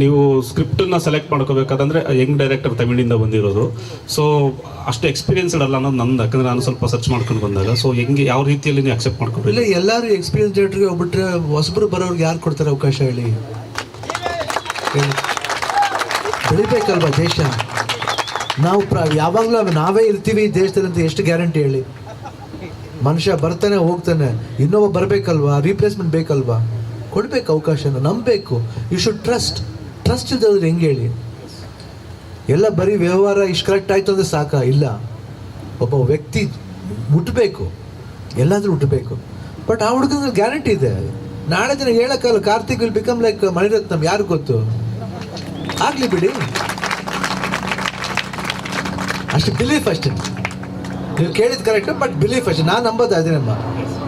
ನೀವು ಸ್ಕ್ರಿಪ್ಟನ್ನ ಸೆಲೆಕ್ಟ್ ಮಾಡ್ಕೋಬೇಕಾದಂದ್ರೆ ಯಂಗ್ ಡೈರೆಕ್ಟರ್ ತಮಿಳಿಂದ ಬಂದಿರೋದು ಸೊ ಅಷ್ಟು ಎಕ್ಸ್ಪೀರಿಯನ್ಸ್ಡ್ ಅಲ್ಲ ಅನ್ನೋದು ನಂದು ಯಾಕಂದ್ರೆ ನಾನು ಸ್ವಲ್ಪ ಸರ್ಚ್ ಮಾಡ್ಕೊಂಡು ಬಂದಾಗ ಸೊ ಹೆಂಗೆ ಯಾವ ರೀತಿಯಲ್ಲಿ ನೀವು ಅಕ್ಸೆಪ್ಟ್ ಮಾಡ್ಕೊಂಡು ಇಲ್ಲ ಎಲ್ಲರೂ ಎಕ್ಸ್ಪೀರಿಯನ್ಸ್ ಡೈರೆಕ್ಟ್ರಿಗೆ ಹೋಗ್ಬಿಟ್ರೆ ಹೊಸಬ್ರು ಬರೋರ್ಗೆ ಯಾರು ಕೊಡ್ತಾರೆ ಅವಕಾಶ ಹೇಳಿ ಬೆಳಿಬೇಕಲ್ವಾ ದೇಶ ನಾವು ಪ್ರ ಯಾವಾಗಲೂ ನಾವೇ ಇರ್ತೀವಿ ದೇಶದಲ್ಲಿ ಅಂತ ಎಷ್ಟು ಗ್ಯಾರಂಟಿ ಹೇಳಿ ಮನುಷ್ಯ ಬರ್ತಾನೆ ಹೋಗ್ತಾನೆ ಇನ್ನೊಬ್ಬ ಬರಬೇಕಲ್ವಾ ರೀಪ್ಲೇಸ್ಮೆಂಟ್ ಬೇಕಲ್ವಾ ಕೊಡಬೇಕು ಅವಕಾಶನ ನಂಬಬೇಕು ಯು ಶುಡ್ ಟ್ರಸ್ಟ್ ಟ್ರಸ್ಟ್ ಇದ್ದವ್ರು ಹೆಂಗೆ ಹೇಳಿ ಎಲ್ಲ ಬರೀ ವ್ಯವಹಾರ ಇಷ್ಟು ಕರೆಕ್ಟ್ ಆಯಿತು ಅಂದರೆ ಸಾಕ ಇಲ್ಲ ಒಬ್ಬ ವ್ಯಕ್ತಿ ಹುಟ್ಟಬೇಕು ಎಲ್ಲಾದರೂ ಹುಟ್ಟಬೇಕು ಬಟ್ ಆ ಹುಡುಗನ ಗ್ಯಾರಂಟಿ ಇದೆ ನಾಳೆ ದಿನ ಹೇಳೋಕ್ಕಲ್ಲ Karthik will become like Mani Ratnam ಯಾರು ಗೊತ್ತು ಆಗಲಿ ಬಿಡಿ ಅಷ್ಟು ಬಿಲೀಫ್ ಅಷ್ಟೇ ನೀವು ಕೇಳಿದ್ದು ಕರೆಕ್ಟ್ ಬಟ್ ಬಿಲೀಫ್ ಅಷ್ಟೇ ನಾನು ನಂಬೋದು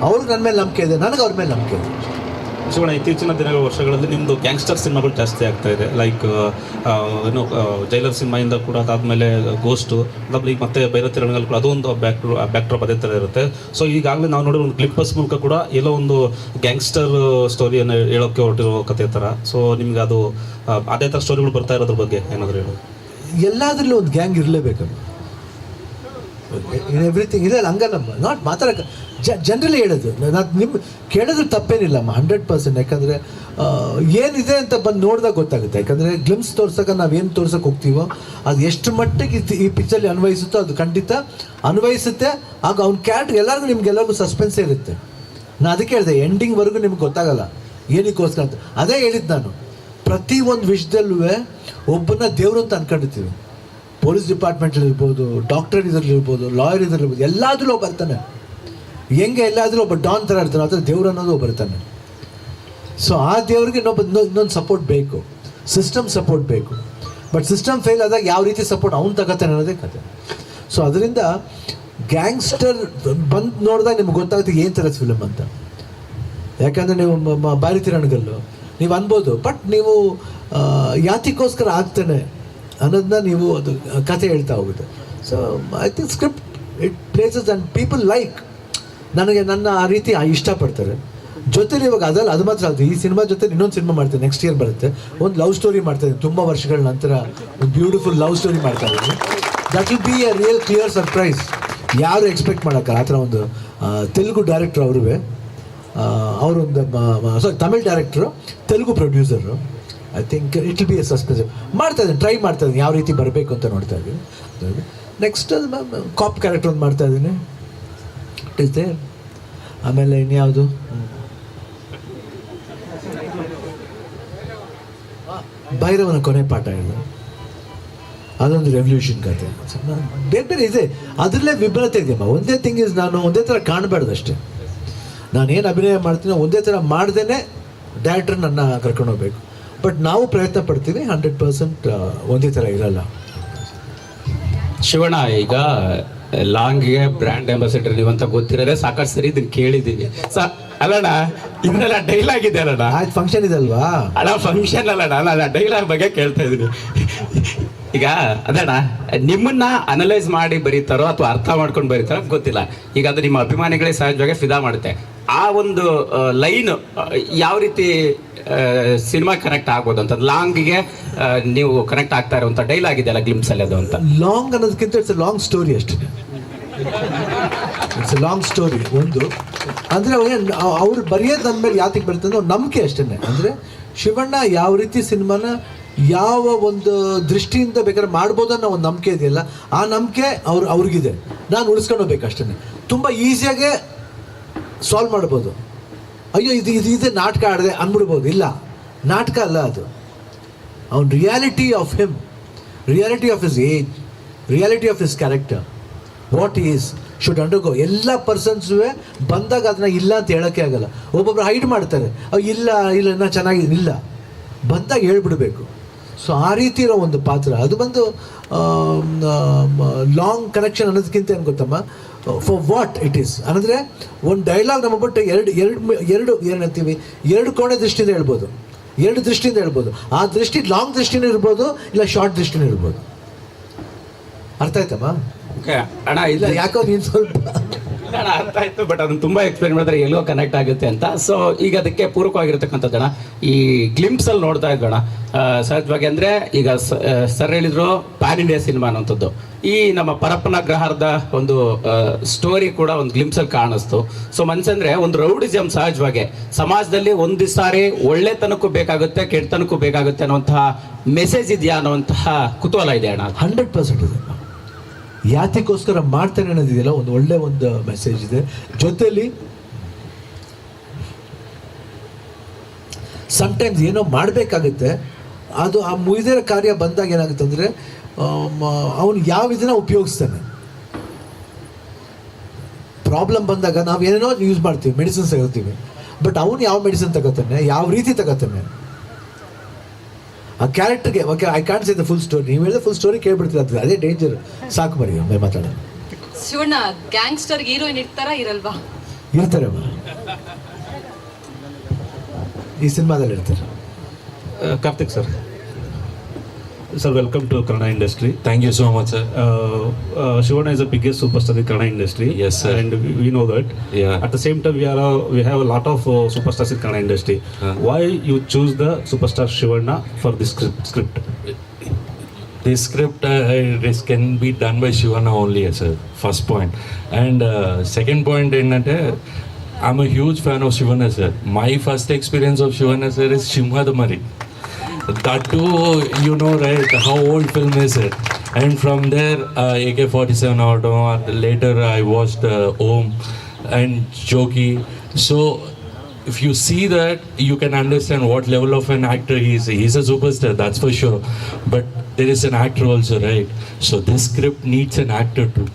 ಅವ್ರಿಗೆ ನನ್ನ ಮೇಲೆ ನಂಬಿಕೆ ಇದೆ ನನಗೆ ಅವ್ರ ಮೇಲೆ ನಂಬಿಕೆ ಇದೆ ಶಿವಣ ಇತ್ತೀಚಿನ ದಿನಗಳ ವರ್ಷಗಳಲ್ಲಿ ನಿಮ್ಮದು ಗ್ಯಾಂಗ್ಸ್ಟರ್ ಸಿನಿಮಾಗಳು ಜಾಸ್ತಿ ಆಗ್ತಾ ಇದೆ ಲೈಕ್ ಏನು ಜೈಲರ್ ಸಿನಿಮಾಯಿಂದ ಕೂಡ ಅದಾದಮೇಲೆ ಗೋಸ್ಟು ಅದಾದ್ಮೇಲೆ ಈಗ ಮತ್ತೆ ಬೇರೆ ತಿರುಗಲ್ ಕೂಡ ಅದೊಂದು ಬ್ಯಾಕ್ ಬ್ಯಾಕ್ಡ್ರಾಪ್ ಅದೇ ಥರ ಇರುತ್ತೆ ಸೊ ಈಗಾಗಲೇ ನಾವು ನೋಡಿದ ಒಂದು ಕ್ಲಿಪ್ಪಸ್ ಮೂಲಕ ಕೂಡ ಎಲ್ಲೋ ಒಂದು ಗ್ಯಾಂಗ್ಸ್ಟರ್ ಸ್ಟೋರಿಯನ್ನು ಹೇಳೋಕ್ಕೆ ಹೊರಟಿರೋ ಕಥೆ ಥರ ಸೊ ನಿಮ್ಗೆ ಅದು ಅದೇ ಥರ ಸ್ಟೋರಿಗಳು ಬರ್ತಾ ಇರೋದ್ರ ಬಗ್ಗೆ ಏನಾದರೂ ಹೇಳಿ ಎಲ್ಲಾದ್ರಲ್ಲೂ ಒಂದು ಗ್ಯಾಂಗ್ ಇರಲೇಬೇಕಲ್ಲ ಇನ್ ಎವ್ರಿಥಿಂಗ್ ಇಲ್ಲ ಹಂಗಲ್ಲಮ್ಮ ನಾಟ್ ಜ ಜನರಲಿ ಹೇಳೋದು ನಾನು ನಿಮ್ಮ ಕೇಳೋದ್ರ ತಪ್ಪೇನಿಲ್ಲಮ್ಮ ಹಂಡ್ರೆಡ್ ಪರ್ಸೆಂಟ್ ಯಾಕಂದರೆ ಏನಿದೆ ಅಂತ ಬಂದು ನೋಡಿದಾಗ ಗೊತ್ತಾಗುತ್ತೆ ಯಾಕಂದರೆ ಗ್ಲಿಮ್ಸ್ ನಾವು ಏನು ತೋರ್ಸೋಕೆ ಹೋಗ್ತೀವೋ ಅದು ಎಷ್ಟು ಮಟ್ಟಿಗೆ ಈ ಪಿಕ್ಚರ್ಲಿ ಅನ್ವಯಿಸುತ್ತೋ ಅದು ಖಂಡಿತ ಅನ್ವಯಿಸುತ್ತೆ ಆಗ ಅವ್ನ ಕ್ಯಾರೆಕ್ಟರ್ ಎಲ್ಲರಿಗೂ ನಿಮ್ಗೆಲ್ಲರಿಗೂ ಸಸ್ಪೆನ್ಸೇ ಇರುತ್ತೆ ನಾನು ಅದಕ್ಕೆ ಹೇಳಿದೆ ಎಂಡಿಂಗ್ವರೆಗೂ ನಿಮ್ಗೆ ಗೊತ್ತಾಗಲ್ಲ ಏನಕ್ಕೋಸ್ಕರ ಅಂತ ಅದೇ ಹೇಳಿದ್ದು ನಾನು ಪ್ರತಿ ಒಂದು ವಿಷಯದಲ್ಲೂ ಒಬ್ಬನ ದೇವರು ಅಂತ ಅನ್ಕೊಂಡಿರ್ತೀವಿ ಪೊಲೀಸ್ ಡಿಪಾರ್ಟ್ಮೆಂಟಲ್ಲಿ ಇರ್ಬೋದು ಡಾಕ್ಟರ್ ಇರ್ಬೋದು ಲಾಯರ್ ಇದರಲ್ಲಿರ್ಬೋದು ಎಲ್ಲಾದ್ರೂ ಬರ್ತಾನೆ ಹೆಂಗೆ ಎಲ್ಲಾದರೂ ಒಬ್ಬ ಡಾನ್ ಥರ ಇರ್ತಾನೆ ಅಂದರೆ ದೇವ್ರು ಅನ್ನೋದು ಬರ್ತಾನೆ ಸೊ ಆ ದೇವ್ರಿಗೆ ಇನ್ನೊಬ್ಬ ಇನ್ನೊಂದು ಸಪೋರ್ಟ್ ಬೇಕು ಸಿಸ್ಟಮ್ ಸಪೋರ್ಟ್ ಬೇಕು ಬಟ್ ಸಿಸ್ಟಮ್ ಫೇಲ್ ಆದಾಗ ಯಾವ ರೀತಿ ಸಪೋರ್ಟ್ ಅವ್ನು ತಗೋತಾನೆ ಅನ್ನೋದೇ ಕತೆ ಸೊ ಅದರಿಂದ ಗ್ಯಾಂಗ್ಸ್ಟರ್ ಬಂದು ನೋಡಿದಾಗ ನಿಮ್ಗೆ ಗೊತ್ತಾಗುತ್ತೆ ಏನು ಥರ ಫಿಲಮ್ ಅಂತ ಯಾಕಂದರೆ ನೀವು ಬಾರಿ ತಿರಣಗಲ್ಲು ನೀವು ಅನ್ಬೋದು ಬಟ್ ನೀವು ಯಾತಿಗೋಸ್ಕರ ಆಗ್ತಾನೆ ಅನ್ನೋದನ್ನ ನೀವು ಅದು ಕಥೆ ಹೇಳ್ತಾ ಹೋಗುತ್ತೆ so I think script it places and people like ನನಗೆ ನನ್ನ ಆ ರೀತಿ ಇಷ್ಟಪಡ್ತಾರೆ ಜೊತೆಲಿ ಇವಾಗ ಅದಲ್ಲ ಅದು ಮಾತ್ರ ಅದು ಈ ಸಿನಿಮಾ ಜೊತೆ ಇನ್ನೊಂದು ಸಿನಿಮಾ ಮಾಡ್ತೀನಿ ನೆಕ್ಸ್ಟ್ ಇಯರ್ ಬರುತ್ತೆ ಒಂದು ಲವ್ ಸ್ಟೋರಿ ಮಾಡ್ತಾಯಿದ್ದೀನಿ ತುಂಬ ವರ್ಷಗಳ ನಂತರ ಒಂದು ಬ್ಯೂಟಿಫುಲ್ ಲವ್ ಸ್ಟೋರಿ ಮಾಡ್ತಾ ಇದ್ದೀನಿ that will be a real clear surprise ಯಾರು ಎಕ್ಸ್ಪೆಕ್ಟ್ ಮಾಡೋಕ್ಕಲ್ಲ ಆ ಥರ ಒಂದು ತೆಲುಗು ಡೈರೆಕ್ಟ್ರು ಅವ್ರೂ ಅವರೊಂದು ಸಾರಿ Tamil director Telugu producer I think it will be a suspense ಮಾಡ್ತಾ ಇದ್ದೀನಿ ಟ್ರೈ ಮಾಡ್ತಾ ಇದ್ದೀನಿ ಯಾವ ರೀತಿ ಬರಬೇಕು ಅಂತ ನೋಡ್ತಾ ಇದ್ದೀನಿ ನೆಕ್ಸ್ಟ್ ಅದು ಕಾಪ್ ಕ್ಯಾರೆಕ್ಟರ್ ಒಂದು ಮಾಡ್ತಾ ಇದ್ದೀನಿ ಇಟ್ ಇಸ್ ದೇರ್ ಆಮೇಲೆ ಇನ್ಯಾವುದು ಭೈರವನ ಕೊನೆ ಪಾಠ ಇದೆ ಅದೊಂದು ರೆವಲ್ಯೂಷನ್ ಕತೆ ಬೇರೆ ಬೇರೆ ಇದೆ ಅದರಲ್ಲೇ ವಿಭಿನ್ನತೆ ಇದೆಯಮ್ಮ ಒಂದೇ ಥಿಂಗ್ ಇಸ್ ನಾನು ಒಂದೇ ಥರ ಕಾಣಬಾರ್ದು ಅಷ್ಟೇ ನಾನು ಏನು ಅಭಿನಯ ಮಾಡ್ತೀನೋ ಒಂದೇ ಥರ ಮಾಡ್ದೇ ಡೈರೆಕ್ಟರ್ ನನ್ನ ಕರ್ಕೊಂಡು ಹೋಗಬೇಕು ಬಟ್ ನಾವು ಪ್ರಯತ್ನ ಪಡ್ತೀವಿ ಹಂಡ್ರೆಡ್ ಪರ್ಸೆಂಟ್ ಒಂದೇ ಥರ ಇರಲ್ಲ ಶಿವಣ್ಣ ಈಗ ಲಾಂಗ್ಗೆ ಬ್ರ್ಯಾಂಡ್ ಅಂಬಾಸಿಡರ್ ನೀವು ಅಂತ ಗೊತ್ತಿರೋದೇ ಸಾಕಷ್ಟು ಸರಿ ಇದನ್ನ ಕೇಳಿದ್ದೀನಿ ಸ ಅಲ್ಲಣ್ಣ ಇದನ್ನೆಲ್ಲ ಡೈಲಾಗ್ ಇದೆ ಅಲ್ಲಣ್ಣ ಆಯ್ತು ಫಂಕ್ಷನ್ ಇದೆ ಅಲ್ವಾ ಅಣ್ಣ ಫಂಕ್ಷನ್ ಅಲ್ಲಣ್ಣ ನಾನು ಡೈಲಾಗ್ ಬಗ್ಗೆ ಕೇಳ್ತಾ ಇದ್ದೀನಿ ಈಗ ಅದಣ್ಣ ನಿಮ್ಮನ್ನ ಅನಲೈಸ್ ಮಾಡಿ ಬರೀತಾರೋ ಅಥವಾ ಅರ್ಥ ಮಾಡ್ಕೊಂಡು ಬರೀತಾರೋ ಗೊತ್ತಿಲ್ಲ ಈಗ ಅದು ನಿಮ್ಮ ಅಭಿಮಾನಿಗಳೇ ಸಹಜವಾಗಿ ಫಿದಾ ಮಾಡುತ್ತೆ ಆ ಒಂದು ಲೈನ್ ಯಾವ ರೀತಿ ಸಿನಿಮಾ ಕನೆಕ್ಟ್ ಆಗ್ಬೋದು ಅಂತ ಲಾಂಗ್ಗೆ ನೀವು ಕನೆಕ್ಟ್ ಆಗ್ತಾ ಇರುವಂತ ಡೈಲಾಗ್ ಇದೆ ಅಲ್ಲ ಗ್ಲಿಮ್ಸ್ ಅಲ್ಲಿ ಅದು ಅಂತ ಲಾಂಗ್ ಅನ್ನೋದಕ್ಕಿಂತ ಇಟ್ಸ್ ಲಾಂಗ್ ಸ್ಟೋರಿ ಅಷ್ಟೇ ಇಟ್ಸ್ ಲಾಂಗ್ ಸ್ಟೋರಿ ಒಂದು ಅಂದರೆ ಅವ್ರು ಬರೆಯೋದು ಅಂದ್ಮೇಲೆ ಮೇಲೆ ಯಾತಿಗೆ ಬರುತ್ತೆ ಅಂದ್ರೆ ನಂಬಿಕೆ ಅಷ್ಟೇ ಅಂದರೆ ಶಿವಣ್ಣ ಯಾವ ರೀತಿ ಸಿನಿಮಾನ ಯಾವ ಒಂದು ದೃಷ್ಟಿಯಿಂದ ಬೇಕಾದ್ರೆ ಮಾಡ್ಬೋದು ಅನ್ನೋ ಒಂದು ನಂಬಿಕೆ ಇದೆಯಲ್ಲ ಆ ನಂಬಿಕೆ ಅವ್ರು ಅವ್ರಿಗಿದೆ ನಾನು ಉಳಿಸ್ಕೊಂಡು ಹೋಗಬೇಕು ತುಂಬ ಈಸಿಯಾಗೆ ಸಾಲ್ವ್ ಮಾಡ್ಬೋದು ಅಯ್ಯೋ ಇದು ಇದು ಇದೇ ನಾಟಕ ಆಡಿದೆ ಅಂದ್ಬಿಡ್ಬೋದು ಇಲ್ಲ ನಾಟಕ ಅಲ್ಲ ಅದು ಅವನ reality of him reality of his age reality of his character what is should go ಎಲ್ಲ ಪರ್ಸನ್ಸು ಬಂದಾಗ ಅದನ್ನ ಇಲ್ಲ ಅಂತ ಹೇಳೋಕ್ಕೆ ಆಗಲ್ಲ ಒಬ್ಬೊಬ್ರು ಹೈಡ್ ಮಾಡ್ತಾರೆ ಅವು ಇಲ್ಲ ಇಲ್ಲ ಇನ್ನೂ ಚೆನ್ನಾಗಿ ಇಲ್ಲ ಬಂದಾಗ ಹೇಳ್ಬಿಡ್ಬೇಕು ಸೊ ಆ ರೀತಿ ಇರೋ ಒಂದು ಪಾತ್ರ ಅದು ಬಂದು ಲಾಂಗ್ ಕನೆಕ್ಷನ್ ಅನ್ನೋದಕ್ಕಿಂತ ಏನು ಗೊತ್ತಮ್ಮ ಫಾರ್ ವಾಟ್ ಇಟ್ ಈಸ್ ಅಂದರೆ ಒಂದು ಡೈಲಾಗ್ ನಮ್ಮ ಬಿಟ್ಟು ಎರಡು ಎರಡು ಎರಡು ಹೇಳ್ತೀವಿ ಎರಡು ಕೋಣೆ ದೃಷ್ಟಿಯಿಂದ ಹೇಳ್ಬೋದು ಎರಡು ದೃಷ್ಟಿಯಿಂದ ಹೇಳ್ಬೋದು ಆ ದೃಷ್ಟಿ ಲಾಂಗ್ ದೃಷ್ಟಿನೂ ಇರ್ಬೋದು ಇಲ್ಲ ಶಾರ್ಟ್ ದೃಷ್ಟಿನೂ ಇರ್ಬೋದು ಅರ್ಥ ಆಯ್ತಮ್ಮ ಅಣ್ಣ ಇಲ್ಲ ಯಾಕೋ ನೀನು ಸ್ವಲ್ಪ ಕನ್ನಡ ಅಂತ ಇತ್ತು ಬಟ್ ಅದನ್ನು ತುಂಬ ಎಕ್ಸ್ಪ್ಲೈನ್ ಮಾಡಿದ್ರೆ ಎಲ್ಲೋ ಕನೆಕ್ಟ್ ಆಗುತ್ತೆ ಅಂತ ಸೊ ಈಗ ಅದಕ್ಕೆ ಪೂರಕವಾಗಿರ್ತಕ್ಕಂಥದ್ದಣ ಈ ಅಲ್ಲಿ ನೋಡ್ತಾ ಇದ್ದೋಣ ಸಹಜವಾಗಿ ಅಂದರೆ ಈಗ ಸರ್ ಹೇಳಿದ್ರು ಪ್ಯಾನ್ ಇಂಡಿಯಾ ಸಿನಿಮಾ ಅನ್ನೋಂಥದ್ದು ಈ ನಮ್ಮ ಪರಪ್ಪನ ಗ್ರಹಾರದ ಒಂದು ಸ್ಟೋರಿ ಕೂಡ ಒಂದು ಅಲ್ಲಿ ಕಾಣಿಸ್ತು ಸೊ ಮನ್ಸಂದ್ರೆ ಒಂದು ರೌಡಿಸಮ್ ಸಹಜವಾಗಿ ಸಮಾಜದಲ್ಲಿ ಒಂದು ಸಾರಿ ಒಳ್ಳೆತನಕ್ಕೂ ಬೇಕಾಗುತ್ತೆ ಕೆಟ್ಟತನಕ್ಕೂ ಬೇಕಾಗುತ್ತೆ ಅನ್ನುವಂತಹ ಮೆಸೇಜ್ ಇದೆಯಾ ಅನ್ನುವಂತಹ ಕುತೂಹಲ ಇದೆ ಅಣ್ಣ ಹಂಡ್ರೆಡ್ ಪರ್ಸೆಂಟ್ ಇದೆ ಯಾತಿಗೋಸ್ಕರ ಮಾಡ್ತಾನೆ ಅನ್ನೋದಿದೆಯಲ್ಲ ಒಂದು ಒಳ್ಳೆ ಒಂದು ಮೆಸೇಜ್ ಇದೆ ಜೊತೆಯಲ್ಲಿ ಸಮ್ಟೈಮ್ಸ್ ಏನೋ ಮಾಡಬೇಕಾಗುತ್ತೆ ಅದು ಆ ಮುಗಿದಿರ ಕಾರ್ಯ ಬಂದಾಗ ಏನಾಗುತ್ತೆ ಅಂದರೆ ಅವನು ಯಾವ ಇದನ್ನ ಉಪಯೋಗಿಸ್ತಾನೆ ಪ್ರಾಬ್ಲಮ್ ಬಂದಾಗ ನಾವು ಏನೇನೋ ಯೂಸ್ ಮಾಡ್ತೀವಿ ಮೆಡಿಸಿನ್ಸ್ ತಗೋತೀವಿ ಬಟ್ ಅವನು ಯಾವ ಮೆಡಿಸಿನ್ ತಗೋತಾನೆ ಯಾವ ರೀತಿ ತಗೋತಾನೆ ಆ ಕ್ಯಾರೆಕ್ಟರ್ಗೆ okay I can say the full story ನೀವು ಹೇಳಿದ ಫುಲ್ ಸ್ಟೋರಿ ಕೇಳ್ಬಿಡ್ತೀರ ಅದೇ ಡೇಂಜರ್ ಸಾಕು ಬರೀ ಒಮ್ಮೆ ಮಾತಾಡೋಣ ಶಿವಣ್ಣ ಗ್ಯಾಂಗ್ಸ್ಟರ್ ಹೀರೋಯಿನ್ ಇರ್ತಾರ ಇರಲ್ವಾ ಇರ್ತಾರೆ ಈ ಸಿನಿಮಾದಲ್ಲಿ ಇರ್ತಾರೆ Karthik sir Sir, welcome to Kannada industry. Thank you so much, sir. Uh, uh, Shivana is the biggest superstar in Kannada industry. Yes, sir. And we know that. Yeah. At the same time, we uh, have a lot of superstars in Kannada industry. Why you choose the superstar Shivana for this script? This script this can be done by Shivana only, sir. First point. And second point, I'm a huge fan of Shivana, sir. My first experience of Shivana, sir, is Simhadamari. That too, you know, right? How old film is it? And from there, uh, AK-47 auto. Later, I watched uh, Om and Joki. So, if you see that, you can understand what level of an actor he is. He's a superstar, that's for sure. But there is an actor also, right? So this script needs an actor too.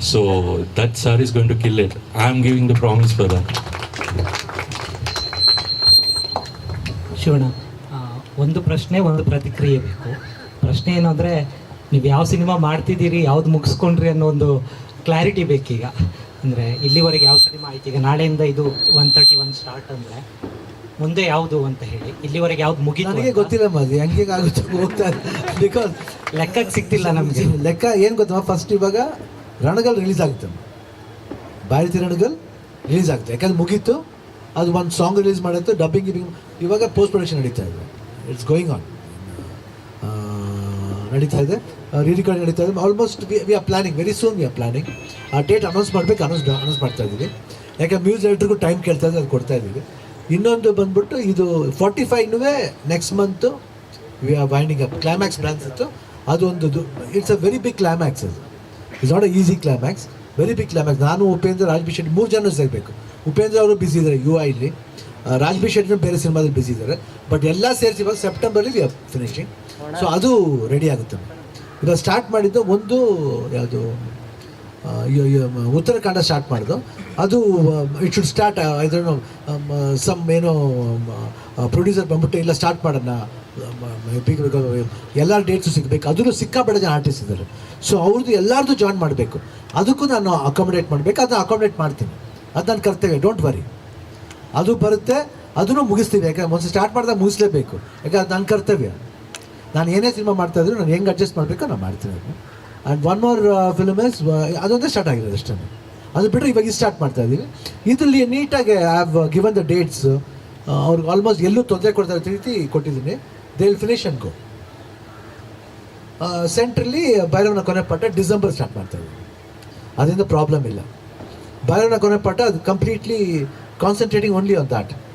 So that sir is going to kill it. I'm giving the promise for that. Sure Sure ಒಂದು ಪ್ರಶ್ನೆ ಒಂದು ಪ್ರತಿಕ್ರಿಯೆ ಬೇಕು ಪ್ರಶ್ನೆ ಏನು ಅಂದರೆ ನೀವು ಯಾವ ಸಿನಿಮಾ ಮಾಡ್ತಿದ್ದೀರಿ ಯಾವ್ದು ಮುಗಿಸ್ಕೊಂಡ್ರಿ ಅನ್ನೋ ಒಂದು ಕ್ಲಾರಿಟಿ ಬೇಕೀಗ ಅಂದರೆ ಇಲ್ಲಿವರೆಗೆ ಯಾವ ಸಿನಿಮಾ ಆಯ್ತು ಈಗ ನಾಳೆಯಿಂದ ಇದು ಒನ್ ತರ್ಟಿ ಒನ್ ಸ್ಟಾರ್ಟ್ ಅಂದರೆ ಮುಂದೆ ಯಾವುದು ಅಂತ ಹೇಳಿ ಇಲ್ಲಿವರೆಗೆ ಯಾವ್ದು ಮುಗಿದು ನನಗೆ ಗೊತ್ತಿಲ್ಲ ಮದಿ ಹೆಂಗೆ ಆಗುತ್ತೆ ಹೋಗ್ತಾ ಬಿಕಾಸ್ ಲೆಕ್ಕಕ್ಕೆ ಸಿಕ್ತಿಲ್ಲ ನಮಗೆ ಲೆಕ್ಕ ಏನು ಗೊತ್ತಮ್ಮ ಫಸ್ಟ್ ಇವಾಗ ರಣಗಲ್ ರಿಲೀಸ್ ಆಗುತ್ತೆ ಭಾರತಿ ರಣಗಲ್ ರಿಲೀಸ್ ಆಗುತ್ತೆ ಯಾಕಂದ್ರೆ ಮುಗೀತು ಅದು ಒಂದು ಸಾಂಗ್ ರಿಲೀಸ್ ಮಾಡುತ್ತೆ ಡಬ್ಬಿಂಗ್ ಗಿಬ್ಬಿಂಗ್ ಇವಾಗ ಪೋಸ್ಟ್ ಪ್ರೊಡಕ್ಷನ್ ನಡೀತಾ ಇದೆ ಇಟ್ಸ್ ಗೋಯಿಂಗ್ ಆನ್ ನಡೀತಾ ಇದೆ ರೀಡಿಕಾರ್ಡ್ uh, ನಡೀತಾ ಇದೆ almost we we are planning very soon we are planning ಆ ಡೇಟ್ ಅನೌನ್ಸ್ ಮಾಡಬೇಕು ಅನೌನ್ಸ್ ಅನೌನ್ಸ್ ಮಾಡ್ತಾ ಇದ್ದೀವಿ ಯಾಕೆ ಮ್ಯೂಸ್ ಎಲ್ರಿಗೂ ಟೈಮ್ ಕೇಳ್ತಾ ಇದೆ ಅದು ಕೊಡ್ತಾ ಇದ್ದೀವಿ ಇನ್ನೊಂದು ಬಂದ್ಬಿಟ್ಟು ಇದು forty ಫೈವ್ನೂ next month we are winding up climax ಬ್ರ್ಯಾನ್ಸ್ ಇತ್ತು ಅದೊಂದು it's a very big climax ಅದು it's not a easy climax very big climax ನಾನು ಉಪೇಂದ್ರ ರಾಜ್ಭಿಷೆಟ್ಟಿ ಮೂರು ಜನ ಸೇರಬೇಕು ಉಪೇಂದ್ರ ಅವರು ಬಿಸಿ ಇದ್ದಾರೆ ಯು ಇಲ್ಲಿ ರಾಜ್ಬಿ ಶೆಟ್ಟಿ ಬೇರೆ ಸಿನಿಮಾದಲ್ಲಿ ಬಿಸಿ ಇದ್ದಾರೆ ಬಟ್ ಎಲ್ಲ ಸೇರಿಸಿ ಇವಾಗ ಸೆಪ್ಟೆಂಬರ್ ವಿ ಫಿನಿಶಿಂಗ್ ಸೊ ಅದು ರೆಡಿ ಆಗುತ್ತೆ ಇವಾಗ ಸ್ಟಾರ್ಟ್ ಮಾಡಿದ್ದು ಒಂದು ಯಾವುದು ಉತ್ತರಾಖಂಡ ಸ್ಟಾರ್ಟ್ ಮಾಡಿದ್ದು ಅದು ಇಟ್ ಶುಡ್ ಸ್ಟಾರ್ಟ್ ಇದನ್ನು ಸಮ್ ಏನೋ ಪ್ರೊಡ್ಯೂಸರ್ ಬಂದ್ಬಿಟ್ಟು ಇಲ್ಲ ಸ್ಟಾರ್ಟ್ ಮಾಡೋಣ ಎಲ್ಲ ಡೇಟ್ಸು ಸಿಗಬೇಕು ಅದನ್ನು ಸಿಕ್ಕಾಪಟ್ಟೆ ಜನ ಆರ್ಟಿಸ್ಟ್ ಇದ್ದಾರೆ ಸೊ ಅವ್ರದ್ದು ಎಲ್ಲರದ್ದು ಜಾಯ್ನ್ ಮಾಡಬೇಕು ಅದಕ್ಕೂ ನಾನು ಅಕಾಮಿಡೇಟ್ ಮಾಡಬೇಕು ಅದನ್ನ ಅಕಾಮಿಡೇಟ್ ಮಾಡ್ತೀನಿ ಅದು ನನ್ನ ಕರ್ತವ್ಯ ಡೋಂಟ್ ವರಿ ಅದು ಬರುತ್ತೆ ಅದನ್ನು ಮುಗಿಸ್ತೀವಿ ಯಾಕಂದ್ರೆ ಒಂದು ಸ್ಟಾರ್ಟ್ ಮಾಡಿದಾಗ ಮುಗಿಸ್ಲೇಬೇಕು ಯಾಕಂದ್ರೆ ಅದು ನನ್ನ ಕರ್ತವ್ಯ ನಾನು ಏನೇ ಸಿನಿಮಾ ಮಾಡ್ತಾ ಇದ್ರು ನಾನು ಹೆಂಗೆ ಅಡ್ಜಸ್ಟ್ ಮಾಡಬೇಕು ನಾನು ಮಾಡ್ತೀನಿ and one more film is ಅದೊಂದೇ ಸ್ಟಾರ್ಟ್ ಆಗಿರೋದು ಅಷ್ಟೇ ಅದು ಬಿಟ್ಟರೆ ಇವಾಗ ಸ್ಟಾರ್ಟ್ ಮಾಡ್ತಾ ಇದ್ದೀವಿ ಇದರಲ್ಲಿ ನೀಟಾಗಿ I have given uh, the dates uh, ಅವ್ರಿಗೆ ಆಲ್ಮೋಸ್ಟ್ ಎಲ್ಲೂ ತೊಂದರೆ ಕೊಡ್ತಾ ರೀತಿ ಕೊಟ್ಟಿದ್ದೀನಿ ದೇ ವಿಲ್ ಫಿನಿಶ್ ಅನ್ಕೋ ಸೆಂಟ್ರಲ್ಲಿ ಬೈರವನ ಕೊನೆ ಪಾಠ ಡಿಸೆಂಬರ್ ಸ್ಟಾರ್ಟ್ ಮಾಡ್ತಾ ಅದರಿಂದ ಪ್ರಾಬ್ಲಮ್ ಇಲ್ಲ ಬೈರವನ ಕೊನೆ ಪಾಠ ಅದು completely concentrating only on that.